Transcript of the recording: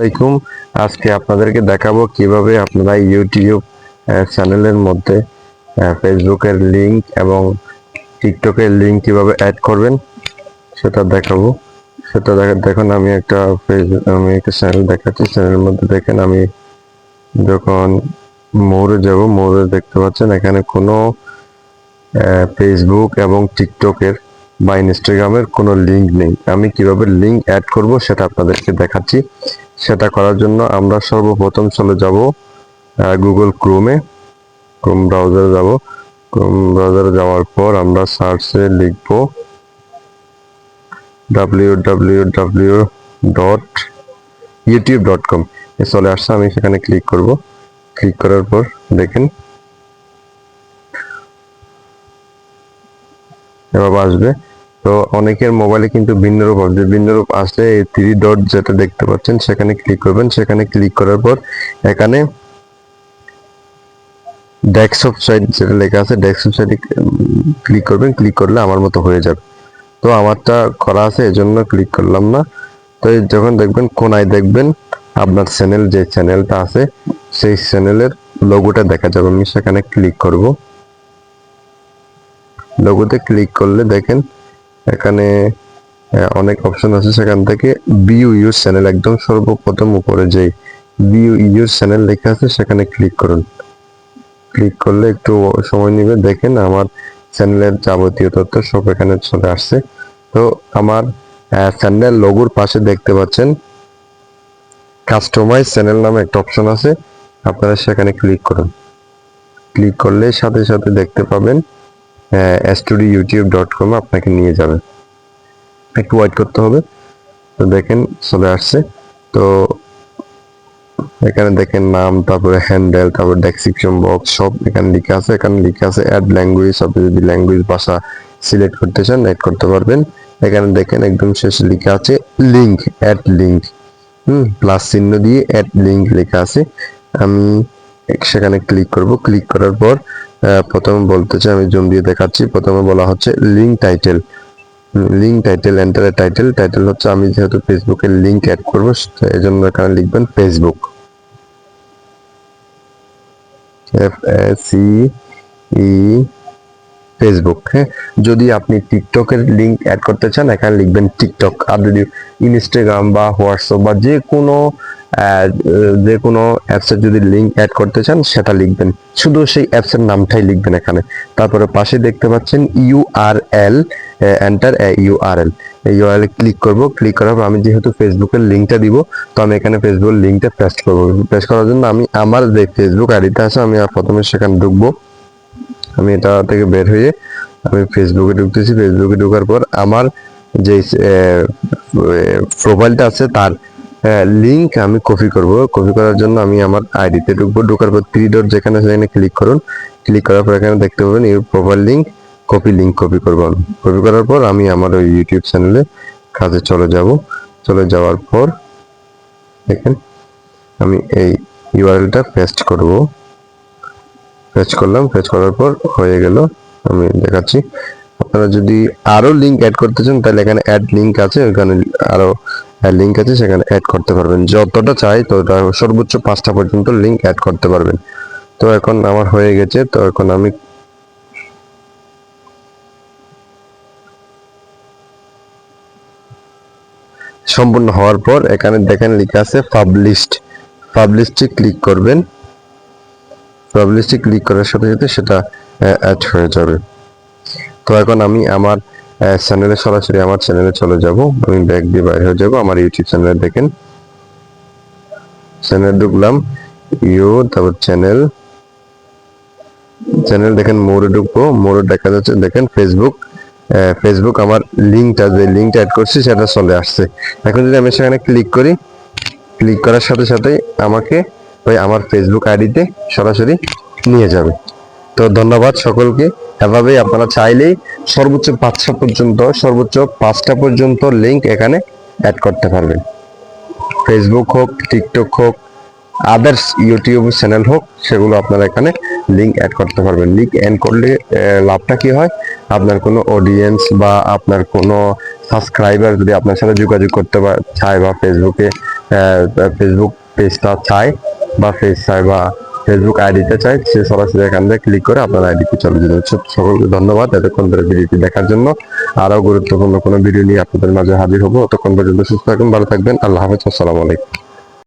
আসসালামাইকুম আজকে আপনাদেরকে দেখাবো কীভাবে আপনারা ইউটিউব চ্যানেলের মধ্যে ফেসবুকের লিংক এবং টিকটকের লিংক কীভাবে অ্যাড করবেন সেটা দেখাবো। সেটা দেখা দেখুন, আমি একটা ফেসবুক আমি একটা চ্যানেল দেখাচ্ছি। চ্যানেলের মধ্যে দেখেন, আমি যখন মোড়ে যাব, মোড়ে দেখতে পাচ্ছেন, এখানে কোনো ফেসবুক এবং টিকটকের বা ইনস্টাগ্রামের কোনো লিঙ্ক নেই। আমি কীভাবে লিঙ্ক অ্যাড করব সেটা আপনাদেরকে দেখাচ্ছি। সেটা করার জন্য আমরা সর্বপ্রথম চলে যাব গুগল ক্রোমে ক্রোম ব্রাউজারে যাব। ক্রোম ব্রাউজারে যাওয়ার পর আমরা সার্চে লিখব W W W dot YouTube dot com এ চলে আসছে, আমি সেখানে ক্লিক করব। ক্লিক করার পর দেখেন এবার আসবে। তো অনেকের মোবাইলে কিন্তু ভিন্ন রূপ আসবে। ভিন্ন রূপ আসলে এই থ্রি ডট যেটা দেখতে পাচ্ছেন, সেখানে ক্লিক করবেন। সেখানে ক্লিক করার পর এখানে ডেস্কটপ সাইড যেটা লেখা আছে ডেস্কটপ সাইডে ক্লিক করবেন। ক্লিক করলে আমার মতো হয়ে যাবে। তো আমারটা করা আছে, এজন্য ক্লিক করলাম না। তো যখন দেখবেন কোনায় দেখবেন আপনার চ্যানেল যে চ্যানেলটা আছে, সেই চ্যানেলের লোগোটা দেখা যাবে। আমি সেখানে ক্লিক করব। লোগোতে ক্লিক করলে দেখেন এখানে অনেক অপশন আছে সেখান থেকে। বিউ চ্যানেল একদম সর্বপ্রথম উপরে যে বিউ চ্যানেল লেখা আছে, সেখানে ক্লিক করুন। ক্লিক করলে একটু সময় নেবে। দেখেন আমার চ্যানেলের যাবতীয় তথ্য সব এখানে চলে আসছে। তো আমার চ্যানেল লোগোর পাশে দেখতে পাচ্ছেন কাস্টমাইজ চ্যানেল নামে একটা অপশন আছে। আপনারা সেখানে ক্লিক করুন। ক্লিক করলে সাথে সাথে দেখতে পাবেন স্টুডিও ইউটিউব ডট কম আপনাকে নিয়ে যাবে। একটু ওয়েট করতে হবে। তো দেখেন, চলে আসছে। তো এখানে দেখেন নাম, তারপরে হ্যান্ডেল তারপর ডেসক্রিপশন বক্স সব এখানে লিখা আছে। এখানে লিখা আছে অ্যাড ল্যাঙ্গুয়েজ আপনি যদি ল্যাঙ্গুয়েজ ভাষা সিলেক্ট করতে চান অ্যাড করতে পারবেন। এখানে দেখেন একদম শেষে লিখা আছে link add link hmm plus চিহ্ন দিয়ে অ্যাড লিংক লেখা আছে। আমি সেখানে ক্লিক করব। ক্লিক করার পর প্রথমে বলতেছে আমি জুম দিয়ে দেখাচ্ছি। প্রথমে বলা হচ্ছে লিঙ্ক টাইটেল লিঙ্ক টাইটেল এন্টারের টাইটেল টাইটেল হচ্ছে, আমি যেহেতু ফেসবুকের লিঙ্ক অ্যাড করব এই জন্য এখানে লিখবেন Facebook F C E Facebook হ্যাঁ? যদি আপনি টিকটকের লিংক অ্যাড করতে চান, এখানে লিখবেন টিকটক আর যদি ইনস্টাগ্রাম বা হোয়াটসঅ্যাপ বা যে কোনো যে কোনো অ্যাপসের যদি লিংক অ্যাড করতে চান, সেটা লিখবেন। শুধু সেই অ্যাপসের নামটাই লিখবেন এখানে। তারপরে পাশে দেখতে পাচ্ছেন U R URL enter URL এই ইউআরএল ক্লিক করব। ক্লিক করার পর আমি যেহেতু ফেসবুকের লিঙ্কটা দিব, তো আমি এখানে ফেসবুকের লিঙ্কটা পেস্ট করব। পেস্ট করার জন্য আমি আমার যে ফেসবুক আইডিটা আছে, আমি প্রথমে সেখানে ঢুকবো। আমি এটা থেকে বের হয়ে আমি ফেসবুকে ঢুকতেছি। ফেসবুকে ঢোকার পর আমার যে প্রোফাইলটা আছে, তার লিংক আমি কপি করব। কপি করার জন্য আমি আমার আইডিতে ঢুকবো। ঢোকার পর থ্রি ডট যেখানে সেখানে ক্লিক করুন। ক্লিক করার পর এখানে দেখতে পাবেন your profile link copy link copy করব কপি করার পর আমি আমার ওই ইউটিউব চ্যানেলে কাজে চলে যাব। চলে যাওয়ার পর দেখেন, আমি এই ইউআরএলটা পেস্ট করব। পেস্ট করলাম পেস্ট করার পর হয়ে গেল। আমি দেখাচ্ছি। আপনারা যদি আরও লিঙ্ক অ্যাড করতে চান, তাহলে এখানে অ্যাড লিঙ্ক আছে। ওখানে আরও লিংক আছে, সেখানে অ্যাড করতে পারবেন। যতটা চাই ততটা সর্বোচ্চ পাঁচটা পর্যন্ত লিংক অ্যাড করতে পারবেন। তো এখন আমার হয়ে গেছে, তো এখন আমি সম্পূর্ণ হওয়ার পর এখানে দেখেন লেখা আছে পাবলিশড পাবলিশডে ক্লিক করবেন। পাবলিশে ক্লিক করার সাথে সাথে সেটা অ্যাড হয়ে যাবে। তো এখন আমি আমার চ্যানেলে সরাসরি আমার চ্যানেলে চলে যাব। আমি ব্যাক দিয়ে বাইরে হয়ে যাব। আমার ইউটিউব চ্যানেলে দেখেন। চ্যানেল ঢুকলাম। ইউ তারপর চ্যানেল চ্যানেল দেখেন, মোড়ে ঢুকবো। মোড়ে দেখা যাচ্ছে, দেখেন ফেসবুক ফেসবুক আমার লিঙ্কটা যে লিঙ্কটা অ্যাড করছি, সেটা চলে আসছে। এখন যদি আমি সেখানে ক্লিক করি ক্লিক করার সাথে সাথে আমাকে ওই আমার ফেসবুক আইডিতে সরাসরি নিয়ে যাবে। তো ধন্যবাদ সকলকে। এভাবেই আপনারা চাইলেই সর্বোচ্চ পাঁচটা পর্যন্ত, সর্বোচ্চ পাঁচটা পর্যন্ত লিংক এখানে অ্যাড করতে পারবেন। ফেসবুক হোক টিকটক হোক আদার্স ইউটিউব চ্যানেল হোক, সেগুলো আপনারা এখানে লিঙ্ক অ্যাড করতে পারবেন। লিঙ্ক অ্যাড করলে লাভটা কি হয়? আপনার কোনো অডিয়েন্স বা আপনার কোনো সাবস্ক্রাইবার যদি আপনার সাথে যোগাযোগ করতে চায় বা ফেসবুকে ফেসবুক পেজটা চায় বা পেজ চায় বা ফেসবুক আইডিতে চাই, সে সরাসরি এখান থেকে ক্লিক করে আপনার আইডিতে চলে যেতে হচ্ছে। সকলকে ধন্যবাদ এতক্ষণ ধরে ভিডিওটি দেখার জন্য। আরও গুরুত্বপূর্ণ কোনো ভিডিও নিয়ে আপনাদের মাঝে হাজির হব। অতক্ষণ পর্যন্ত সুস্থ থাকুন, ভালো থাকবেন। আল্লাহ হাফেজ, আসসালামু আলাইকুম।